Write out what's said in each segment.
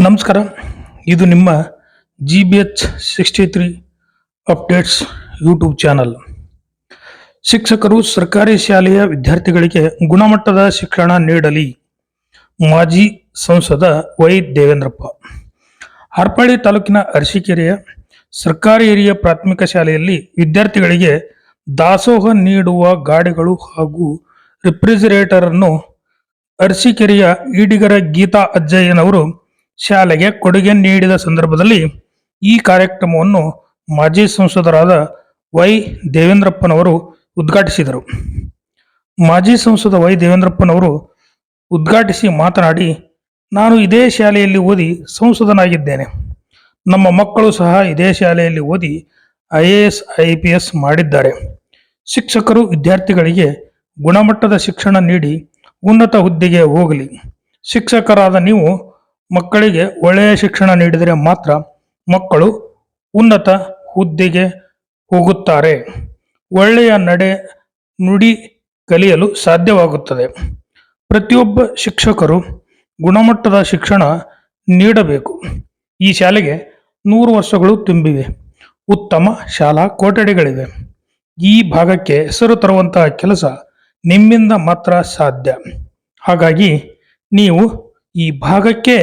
ನಮಸ್ಕಾರ. ಇದು ನಿಮ್ಮ G B H sixty three updates YouTube channel ಶಿಕ್ಷಕರು ಸರ್ಕಾರಿ ಶಾಲೆಯ ವಿದ್ಯಾರ್ಥಿಗಳಿಗೆ ಗುಣಮಟ್ಟದ ಶಿಕ್ಷಣ ನೀಡಲಿ. ಮಾಜಿ ಸಂಸದ ವೈ ದೇವೇಂದ್ರಪ್ಪ. ಹಾರ್ಪಾಡಿ ತಾಲೂಕಿನ ಅರಸೀಕೆರೆಯ ಸರ್ಕಾರಿ ಹಿರಿಯ ಪ್ರಾಥಮಿಕ ಶಾಲೆಯಲ್ಲಿ ವಿದ್ಯಾರ್ಥಿಗಳಿಗೆ ದಾಸೋಹ ನೀಡುವ ಗಾಡಿಗಳು ಹಾಗೂ ರೆಫ್ರಿಜಿರೇಟರ್ ಅನ್ನು ಅರಸೀಕೆರೆಯ ಈಡಿಗರ ಗೀತಾ ಅಜ್ಜಯ್ಯನವರು ಶಾಲೆಗೆ ಕೊಡುಗೆ ನೀಡಿದ ಸಂದರ್ಭದಲ್ಲಿ ಈ ಕಾರ್ಯಕ್ರಮವನ್ನು ಮಾಜಿ ಸಂಸದರಾದ ವೈ ದೇವೇಂದ್ರಪ್ಪನವರು ಉದ್ಘಾಟಿಸಿದರು. ಮಾಜಿ ಸಂಸದ ವೈ ದೇವೇಂದ್ರಪ್ಪನವರು ಉದ್ಘಾಟಿಸಿ ಮಾತನಾಡಿ, ನಾನು ಇದೇ ಶಾಲೆಯಲ್ಲಿ ಓದಿ ಸಂಸದನಾಗಿದ್ದೇನೆ. ನಮ್ಮ ಮಕ್ಕಳು ಸಹ ಇದೇ ಶಾಲೆಯಲ್ಲಿ ಓದಿ I A S, I P S ಮಾಡಿದ್ದಾರೆ. ಶಿಕ್ಷಕರು ವಿದ್ಯಾರ್ಥಿಗಳಿಗೆ ಗುಣಮಟ್ಟದ ಶಿಕ್ಷಣ ನೀಡಿ ಉನ್ನತ ಹುದ್ದೆಗೆ ಹೋಗಲಿ. ಶಿಕ್ಷಕರಾದ ನೀವು ಮಕ್ಕಳಿಗೆ ಒಳ್ಳೆಯ ಶಿಕ್ಷಣ ನೀಡಿದರೆ ಮಾತ್ರ ಮಕ್ಕಳು ಉನ್ನತ ಹುದ್ದೆಗೆ ಹೋಗುತ್ತಾರೆ. ಒಳ್ಳೆಯ ನಡೆ ನುಡಿ ಕಲಿಯಲು ಸಾಧ್ಯವಾಗುತ್ತದೆ. ಪ್ರತಿಯೊಬ್ಬ ಶಿಕ್ಷಕರು ಗುಣಮಟ್ಟದ ಶಿಕ್ಷಣ ನೀಡಬೇಕು. ಈ ಶಾಲೆಗೆ ನೂರು ವರ್ಷಗಳು ತುಂಬಿವೆ. ಉತ್ತಮ ಶಾಲಾ ಕೊಠಡಿಗಳಿವೆ. ಈ ಭಾಗಕ್ಕೆ ಹೆಸರು ತರುವಂತಹ ಕೆಲಸ ನಿಮ್ಮಿಂದ ಮಾತ್ರ ಸಾಧ್ಯ. ಹಾಗಾಗಿ ನೀವು ಈ ಭಾಗಕ್ಕೆ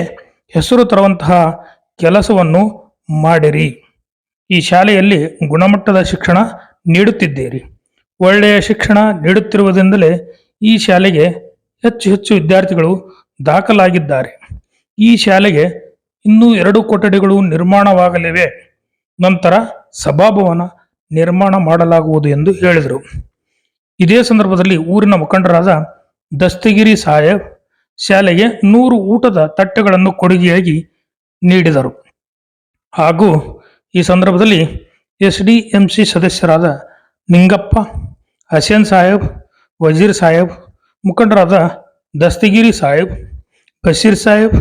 ಹೆಸರು ತರುವಂತಹ ಕೆಲಸವನ್ನು ಮಾಡಿರಿ. ಈ ಶಾಲೆಯಲ್ಲಿ ಗುಣಮಟ್ಟದ ಶಿಕ್ಷಣ ನೀಡುತ್ತಿದ್ದೀರಿ. ಒಳ್ಳೆಯ ಶಿಕ್ಷಣ ನೀಡುತ್ತಿರುವುದರಿಂದಲೇ ಈ ಶಾಲೆಗೆ ಹೆಚ್ಚು ಹೆಚ್ಚು ವಿದ್ಯಾರ್ಥಿಗಳು ದಾಖಲಾಗಿದ್ದಾರೆ. ಈ ಶಾಲೆಗೆ ಇನ್ನೂ ಎರಡು ಕೊಠಡಿಗಳು ನಿರ್ಮಾಣವಾಗಲಿವೆ. ನಂತರ ಸಭಾಭವನ ನಿರ್ಮಾಣ ಮಾಡಲಾಗುವುದು ಎಂದು ಹೇಳಿದರು. ಇದೇ ಸಂದರ್ಭದಲ್ಲಿ ಊರಿನ ಮುಖಂಡರಾದ ದಸ್ತಗಿರಿ ಸಾಹೇಬ್ ಶಾಲೆಗೆ ನೂರು ಊಟದ ತಟ್ಟೆಗಳನ್ನು ಕೊಡುಗೆಯಾಗಿ ನೀಡಿದರು. ಹಾಗೂ ಈ ಸಂದರ್ಭದಲ್ಲಿ ಎಸ್ ಡಿ ಎಂ ಸಿ ಸದಸ್ಯರಾದ ನಿಂಗಪ್ಪ, ಹಸೇನ್ ಸಾಹೇಬ್, ವಜೀರ್ ಸಾಹೇಬ್, ಮುಖಂಡರಾದ ದಸ್ತಗಿರಿ ಸಾಹೇಬ್, ಬಶೀರ್ ಸಾಹೇಬ್,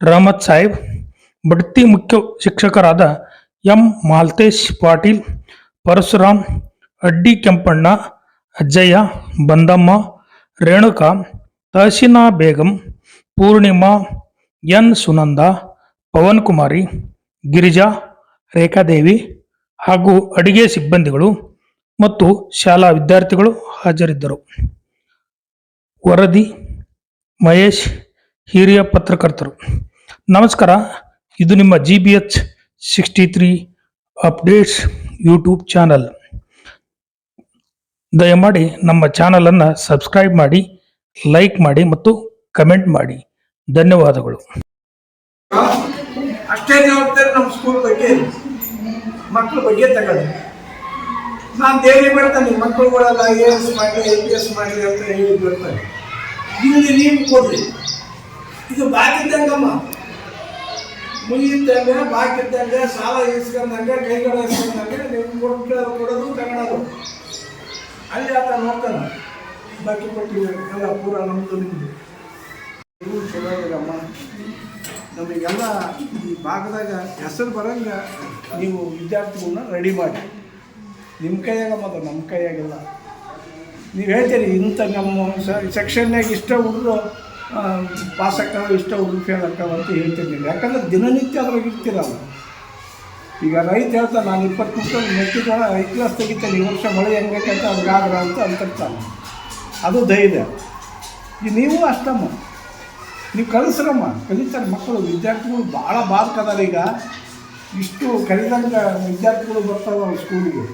ರಹಮತ್ ಸಾಹೇಬ್, ಬಡ್ತಿ ಮುಖ್ಯ ಶಿಕ್ಷಕರಾದ ಎಂ ಮಾಲ್ತೇಶ್ ಪಾಟೀಲ್, ಪರಶುರಾಮ್, ಅಡ್ಡಿ ಕೆಂಪಣ್ಣ, ಅಜ್ಜಯ್ಯ, ಬಂದಮ್ಮ, ರೇಣುಕಾ ತಹಸೀನಾ ಬೇಗಂ, ಪೂರ್ಣಿಮಾ, ಎನ್ ಸುನಂದ ಪವನ್ ಕುಮಾರಿ ಗಿರಿಜಾ, ರೇಖಾದೇವಿ ಹಾಗೂ ಅಡಿಗೆ ಸಿಬ್ಬಂದಿಗಳು ಮತ್ತು ಶಾಲಾ ವಿದ್ಯಾರ್ಥಿಗಳು ಹಾಜರಿದ್ದರು. ವರದಿ, ಮಹೇಶ್, ಹಿರಿಯ ಪತ್ರಕರ್ತರು. ನಮಸ್ಕಾರ, ಇದು ನಿಮ್ಮ G B H sixty three updates YouTube channel ದಯಮಾಡಿ ನಮ್ಮ ಚಾನಲನ್ನು ಸಬ್ಸ್ಕ್ರೈಬ್ ಮಾಡಿ ಲೈಕ್ ಮಾಡಿ ಮತ್ತು ಕಮೆಂಟ್ ಮಾಡಿ. ಧನ್ಯವಾದಗಳು. ಅಷ್ಟೇ ಜವಾಬ್ದಾರಿ ನಮ್ಮ ಸ್ಕೂಲ್ ಬಗ್ಗೆ ಮಕ್ಕಳ ಬಗ್ಗೆ ತಗೊಳ್ಳಿ. ನಾನು ದೇವಿ ಬರ್ತಾನೆ ಮಕ್ಕಳುಗಳೆಲ್ಲ ಐ ಎ ಎಸ್ ಮಾಡಿ ಐ ಪಿ ಎಸ್ ಮಾಡಿ ಅಂತ ಹೇಳಿ ಬರ್ತಾನೆ ಇಲ್ಲಿ ನೀವು ಕೊಡ್ರಿ. ಇದು ಬಾಕಿದ್ದಂಗಮ್ಮ. ಮುಗಿದ್ದಂಗೆ ಬಾಕಿದ್ದಂಗೆ, ಸಾಲ ಇಸ್ಕೊಂಡಂಗೆ ಕೈಗಳು ಇಸ್ಕೊಂಡಂಗೆ ನೀವು ಕೊಟ್ಟು ಕೊಡೋದು ತಗೊಳೋದು ಅಲ್ಲಿ ಆತ ನೋಡ್ತಾನೆ. ಬಾಕಿ ಕೊಟ್ಟಿವಿ ಎಲ್ಲ ಪೂರ ನಮ್ಮದು ನಿಮ್ಮದು ನೀವು ನಮಗೆಲ್ಲ ಈ ಭಾಗದಾಗ ಹೆಸರು ಬರಂಗ ನೀವು ವಿದ್ಯಾರ್ಥಿಗಳನ್ನ ರೆಡಿ ಮಾಡಿ. ನಿಮ್ಮ ಕೈಯಾಗ ಮತ್ತು ನಮ್ಮ ಕೈಯಾಗಿಲ್ಲ. ನೀವು ಹೇಳ್ತೀರಿ, ಇಂಥ ನಮ್ಮ ಸೆಕ್ಷನ್ನಾಗ ಇಷ್ಟ ಹುಡುಗರು ಪಾಸ್ ಆಗ್ತಾವೆ, ಇಷ್ಟ ಹುಡುಗರು ಫೇಲ್ ಆಗ್ತಾವೆ ಅಂತ ಹೇಳ್ತೀನಿ ನೀವು. ಯಾಕಂದ್ರೆ ದಿನನಿತ್ಯ ಅದ್ರಾಗ ಇರ್ತೀರಲ್ಲ ಈಗ ರೈತ ಹೇಳ್ತಾನೆ, ನಾನು ಇಪ್ಪತ್ತು ಕ್ವಿಂಟಲ್ ಮೆಕ್ಕೆಜೋಳ ಐದು ಕ್ಲಾಸ್ ತೆಗಿತೇನೆ, ಈ ವರ್ಷ ಮಳೆ ಹೆಂಗೈತೆ ಅದ್ರಾದ್ರ ಅಂತ ಅಂತಿರ್ತಾನೆ. ಅದು ಧೈರ್ಯ. ಈ ನೀವು ಅಷ್ಟಮ್ಮ. ನೀವು ಕಲಿಸ್ರಮ್ಮ. ಕಲಿತಾರೆ ಮಕ್ಕಳು. ವಿದ್ಯಾರ್ಥಿಗಳು ಭಾಳ ಬಾರ್ಕದಾರ ಈಗ. ಇಷ್ಟು ಕಲಿದಂಗೆ ವಿದ್ಯಾರ್ಥಿಗಳು ಬರ್ತಾವೆ ಸ್ಕೂಲಿಗೆ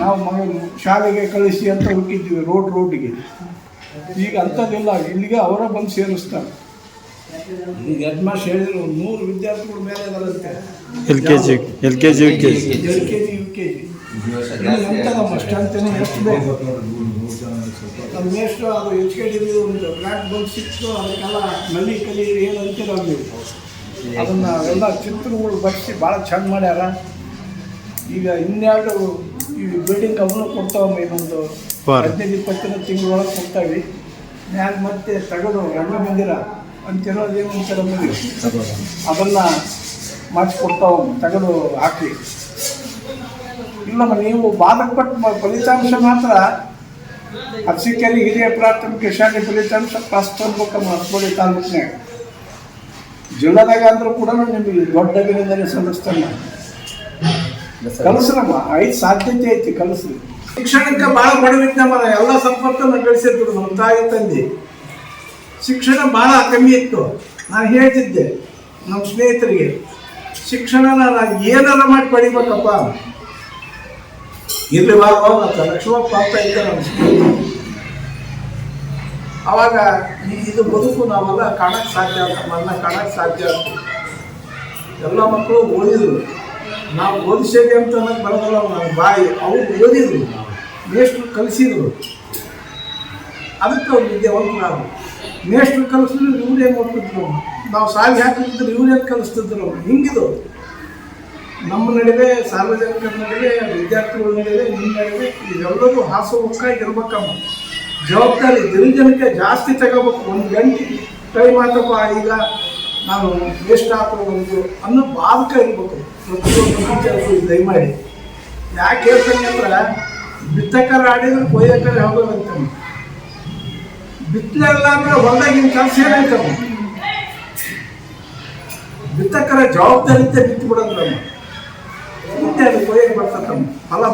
ನಾವು ಮಗ ಶಾಲೆಗೆ ಕಳಿಸಿ ಅಂತ ಹುಟ್ಟಿದ್ದೀವಿ ರೋಡ್ ರೋಡಿಗೆ. ಈಗ ಅಂಥದ್ದಿಲ್ಲ. ಇಲ್ಲಿಗೆ ಅವರೇ ಬಂದು ಸೇರಿಸ್ತಾರೆ. ಈಗ ಎಡ್ ಮಾಸ್ ಹೇಳಿದ್ರು ನೂರು ವಿದ್ಯಾರ್ಥಿಗಳು ಮೇಲೆ ಅದರಂತೆ L K G L K G U K G. L K G U K G. ಸ್ಟ್ರೆಂತೇನೆ ಎಷ್ಟು ಬೇಕು ನಮ್ಮ ಮೇಷ್ಟ್ರು ಅದು ಎಚ್ ಕೆ ಡಿ ಒಂದು ಫ್ಲಾಟ್ ಬಂದು ಸಿಕ್ತು ಅದಕ್ಕೆಲ್ಲ ನಲ್ಲಿ ಕಲಿ ಏನು ಅಂತೀರ ನೀವು ಅದನ್ನು ಎಲ್ಲ ಚಿತ್ರಗಳು ಬರ್ಸಿ ಭಾಳ ಚೆಂದ ಮಾಡ್ಯಾರ ಈಗ ಇನ್ನೆರಡು ಈ ಬಿಲ್ಡಿಂಗ್ ಅವನು ಕೊಡ್ತಾವಮ್ಮ ಇನ್ನೊಂದು. ಹದಿನೈದು ಇಪ್ಪತ್ತಿನ ತಿಂಗಳೊಳಗೆ ಕೊಡ್ತಾವೆ ಮ್ಯಾಗ ಮತ್ತೆ ತಗಡು ರಂಗ ಮಂದಿರ ಅಂತಿರೋದೇನು ಅಂತಾರ ಅದನ್ನು ಮಾಡಿಸ್ಕೊಡ್ತಾವಮ್ಮ ತಗಡು ಹಾಕಿ ಇಲ್ಲಮ್ಮ ನೀವು ಬಾಧಕಪಟ್ಟ ಫಲಿತಾಂಶ ಮಾತ್ರ ಅರ್ಸಿಕೆಯಲ್ಲಿ ಹಿರಿಯ ಪ್ರಾಥಮಿಕ ಶಾಲೆ ಫಲಿತಾಂಶ ಫಸ್ಟ್ ಅನ್ಬೇಕಮ್ಮ ಹತ್ಬೋಡಿ ತಾಲೂಕಿನಾಗ ಜಿಲ್ಲಾದಾಗ ಅಂದ್ರೂ ಕೂಡ ನಿಮಗೆ ದೊಡ್ಡ ಅಭಿನಂದನೆ ಸಲ್ಲಿಸ್ತಾನೆ. ಕಲಸ್ರಮ್ಮ, ಐದು ಸಾಧ್ಯತೆ ಐತಿ, ಕಲಸ್ರಿ. ಶಿಕ್ಷಣಕ್ಕೆ ಭಾಳ ಮರ ಎಲ್ಲ ಸಂಪರ್ಕನ ಗಳಿಸಿದ್ರು, ನಮ್ಮ ತಾಯಿ ತಂದೆ. ಶಿಕ್ಷಣ ಭಾಳ ಕಮ್ಮಿ ಇತ್ತು. ನಾನು ಹೇಳ್ತಿದ್ದೆ, ನಮ್ಮ ಸ್ನೇಹಿತರಿಗೆ ಶಿಕ್ಷಣ ನಾನು ಏನಾರ ಮಾಡಿ ಪಡಿಬೇಕಪ್ಪ. ಇರ್ಲಿ ಬಾರೋ ಅಂತ ಲಕ್ಷ್ಮಪ್ಪ ಅಂತ ಇದ್ದ ನಮ್ಮ ಅವಾಗ ಇದು ಬದುಕು ನಾವೆಲ್ಲ ಕಾಣಕ್ಕೆ ಸಾಧ್ಯ ಅಂತ ಮನ್ನ ಕಾಣಕ್ಕೆ ಸಾಧ್ಯ ಅಂತ ಎಲ್ಲ ಮಕ್ಕಳು ಓದಿದ್ರು. ನಾವು ಓದಿಸೇವೆ ಅಂತ ಅನ್ನೋದು ಬರೋದಲ್ಲ ನನ್ನ ಬಾಯಿ. ಅವ್ರು ಓದಿದ್ರು. ಮೇಷ್ಟ್ರು ಕಲಿಸಿದ್ರು. ಅದಕ್ಕೆ ಅವ್ರು ವಿದ್ಯಾವಂತರಾದ್ರು. ಮೇಷ್ಟ್ರು ಕಲಿಸಿದ್ರು ಇವ್ರೇನು ಓದ್ತಿದ್ರು? ನಾವು ಸಾಲಿ ಹಾಕಿದ್ರು ಇವ್ರೇನು ಕಲಿಸ್ತಿದ್ರು? ಹಿಂಗಿದು ನಮ್ಮ ನಡುವೆ ಸಾರ್ವಜನಿಕರ ನಡುವೆ ವಿದ್ಯಾರ್ಥಿಗಳ ನಡುವೆ ನಿಮ್ಮ ನಡುವೆ ಇವೆಲ್ಲರೂ ಹೊಕ್ಕಾಗಿ ಇರ್ಬೇಕಮ್ಮ ಜವಾಬ್ದಾರಿ ದಿನಜನಕ್ಕೆ ಜಾಸ್ತಿ ತಗೋಬೇಕು. ಒಂದು ಗಂಟೆ ಟೈಮ್ ಆತಪ್ಪ, ಈಗ ನಾನು ವೇಸ್ಟ್ ಆತ ಒಂದು ಅನ್ನೋ ಬಾಧಕ ಇರ್ಬೇಕು. ಪ್ರತಿಯೊಂದು ಟೀಚರ್ಸು ದಯಮಾಡಿ. ಯಾಕೆ ಹೇಳ್ತೀನಿ ಅಂದ್ರೆ, ಬಿತ್ತಕರ ಆಡಿದ್ರೆ ಕೊಯ್ಯಕರ ಹೋಗೋದಂತಮ್ಮ ಬಿತ್ತಲಿಲ್ಲ ಅಂದ್ರೆ ಹೊಲದಾಗಿನ ಕೆಲಸ ಏನಾಯ್ತಮ್ಮ ಬಿತ್ತಕರ ಜವಾಬ್ದಾರಿ ಬಿತ್ತು ಬಿಡೋದ್ರಮ್ಮ ಮುಂದೆ ಅದು ಕೊಯ್ಯಕ್ಕೆ ಬರ್ತಕ್ಕಮ್ಮ ಫಲ